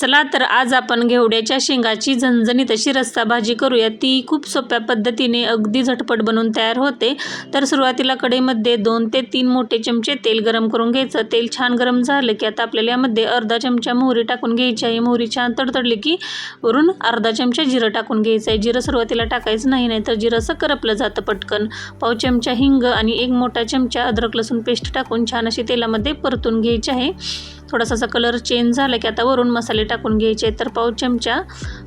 चला तर आज आपण घेवड्याच्या शेंगाची झणझणीत अशी रस्सा भाजी करूया. ती खूप सोप्या पद्धतीने अगदी झटपट बनवून तयार होते. तर सुरुवातीला कढईमध्ये दोन ते तीन मोठे चमचे तेल गरम करून घ्यायचं. तेल छान गरम झालं की आता आपल्याला यामध्ये अर्धा चमचा मोहरी टाकून घ्यायची आहे. मोहरी छान तडतडली की वरून अर्धा चमचा जिरं टाकून घ्यायचं आहे. जिरं सुरुवातीला टाकायचं नाही नाही तर जिरं असं करपलं जातं पटकन. पाव चमचा हिंग आणि एक मोठा चमचा अद्रक लसूण पेस्ट टाकून छान अशी तेलामध्ये परतून घ्यायची आहे. थोडासा असा कलर चेंज झाला की आता वरून मसाले टाकून घ्यायचे तर पाव चमचा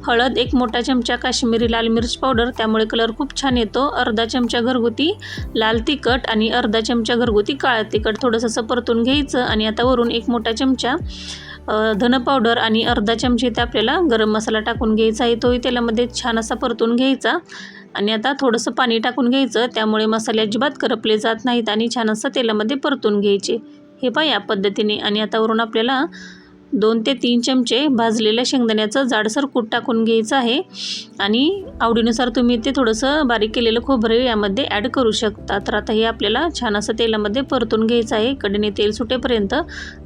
हळद एक मोठा चमचा काश्मीरी लाल मिरच पावडर त्यामुळे कलर खूप छान येतो. अर्धा चमचा घरगुती लाल तिखट आणि अर्धा चमचा घरगुती काळा तिखट थोडंसं असं परतून घ्यायचं आणि आता वरून एक मोठा चमचा धन पावडर आणि अर्धा चमचे इथे आपल्याला गरम मसाला टाकून घ्यायचा आहे. तोही तेलामध्ये छान असा परतून घ्यायचा आणि आता थोडंसं पाणी टाकून घ्यायचं त्यामुळे मसाले अजिबात करपले जात नाहीत आणि छान असं तेलामध्ये परतून घ्यायचे. हे पहा या पद्धतीने. आणि आता वरून आपल्याला दोन ते तीन चमचे भाजलेल्या शेंगदाण्याचं जाडसर कूट टाकून घ्यायचं आहे. आणि आवडीनुसार तुम्ही ते थोडंसं बारीक केलेलं खोबरं यामध्ये ॲड करू शकता. तर आता हे आपल्याला छान असं तेलामध्ये परतून घ्यायचं आहे. कडेने तेल सुटेपर्यंत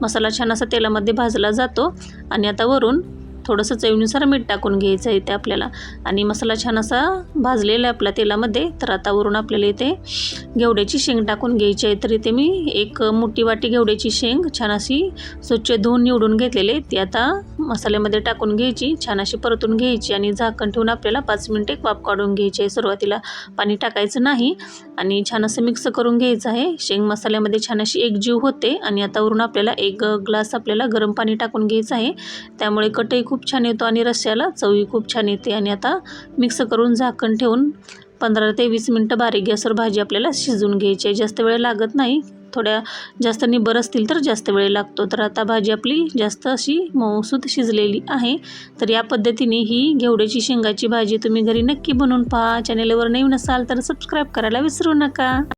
मसाला छान असा तेलामध्ये भाजला जातो. आणि आता वरून थोडंसं चवीनुसार मीठ टाकून घ्यायचं आहे ते आपल्याला. आणि मसाला छान असा भाजलेला आहे आपल्या तेलामध्ये. तर आता वरून आपल्याला इथे घेवड्याची शेंग टाकून घ्यायची आहे. तर इथे मी एक मोठी वाटी घेवड्याची शेंग छान अशी स्वच्छ धुवून निवडून घेतलेले ती आता मसाल्यामध्ये टाकून घ्यायची छान अशी परतून घ्यायची आणि झाकण ठेवून आपल्याला पाच मिनटे वाफ काढून घ्यायची आहे. सुरुवातीला पाणी टाकायचं नाही आणि छान असं मिक्स करून घ्यायचं आहे. शेंग मसाल्यामध्ये छान अशी एकजीव होते आणि आता वरून आपल्याला एक ग्लास आपल्याला गरम पाणी टाकून घ्यायचं आहे. त्यामुळे कटई खूप खूप छान येतो आणि रस्स्याला चवही खूप छान येते. आणि आता मिक्स करून झाकण ठेवून पंधरा ते वीस मिनटं बारीक गॅसवर भाजी आपल्याला शिजवून घ्यायची आहे. जास्त वेळ लागत नाही. थोड्या जास्त निबर असतील तर जास्त वेळ लागतो. तर आता भाजी आपली जास्त अशी मऊसूद शिजलेली आहे. तर या पद्धतीने ही घेवड्याची शेंगाची भाजी तुम्ही घरी नक्की बनवून पहा. चॅनेलवर नवीन असाल तर सबस्क्राईब करायला विसरू नका.